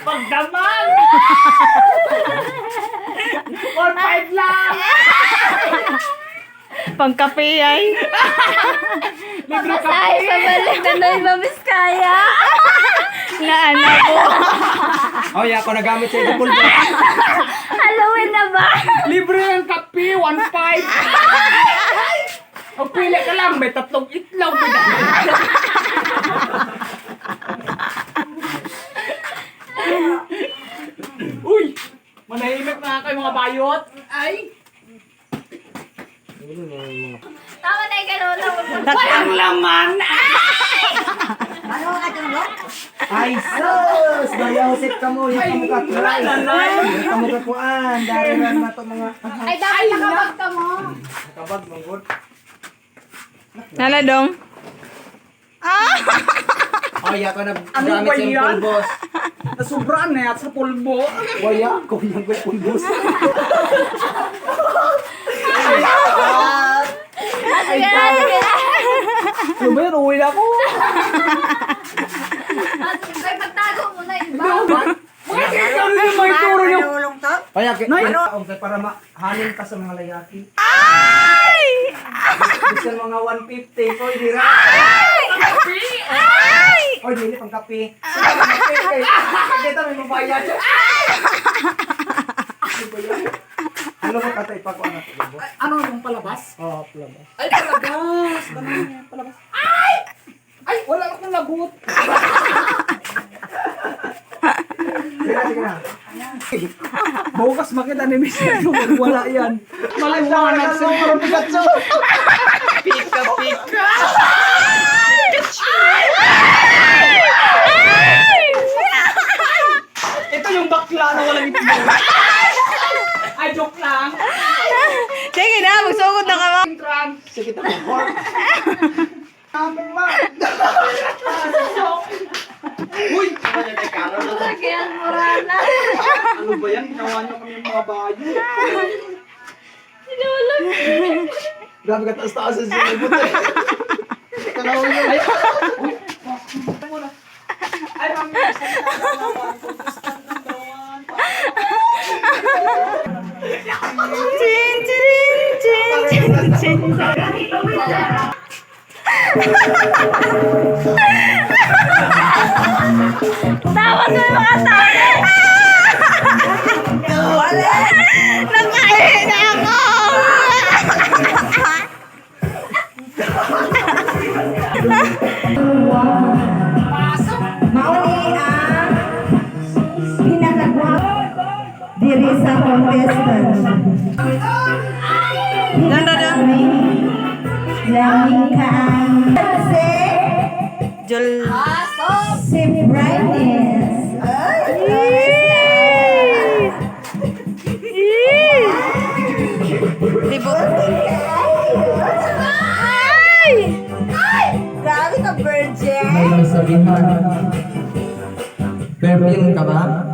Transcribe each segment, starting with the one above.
Pagdaman! 1.5 lang! Pangkape ay. Libre ka Ay, pabalik na na yung Biskaya. Na ano po. Oh, yeah, ako nagamit sa ito pulbo. Halloween na ba? Libre ang kape, 1.5. O pili ka lang, may tatlong itlog. May Uy! Manahimik na kayo mga bayot. Ay! Tama na yung ganun. Walang laman! Ay, sus! Daya usip ka mo, yung kamukha try. Yung kamukha kuan, dahil na to mga... Ay, dapat nakabag ka mo. Kabag, manggod. Nala dong. Oh, yeah, ako Ano sa yan? yung pulbos. Nasubraan na yan sa pulbo. Yeah, ako yung pulbos. Na, sige na. Ano ba yan? Uwi na ako. Ay, pagtago mo na yung Ano ba? Mga ikaw rin yung mga ituro niyo. Kaya ano? Para mahalin ka sa mga layaki. Ay! Gusto mga 150, ko hindi ra. Ay! Oh, hindi pang kape. Kape. Kita may mabayad. Ano ba yan? Ano ba katay pa ko ano? Ano yung palabas? Oh, plaba. Ay, palabas! Ganun yan, palabas. Ay! Ay, wala akong lagot. Sige na, sige na. Bukas makita ni Miss wala yan. Maliwanag sa mga Pikachu. Yung na walang itlog. Ay, joke lang. Sige na, magsugod na ka mo. Sige, tapos pork. Uy! Lagyan mo rana. Ano ba yan? Ginawa niyo kami mga bayo. Sinulag. Grabe ka taas-taas sa sinibot eh. Kalaw yun. 찐찐찐찐찐 나와 나와 나와 diri sa contestant. Ganda dah. Laming kaang. Jol. Sim brightness. Libot. Ka ba?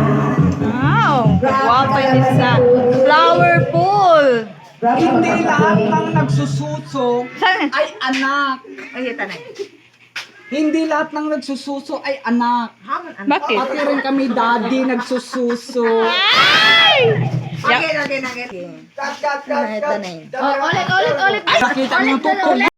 Hindi lahat ng nagsususo ay anak. Ay, ito na. Hindi lahat ng nagsususo ay anak. Bakit? Pati rin kami daddy nagsususo. Ay! Again, again, again. Cut, cut, cut, cut. Oh, ulit, ulit, ulit. Nakita niyo yung.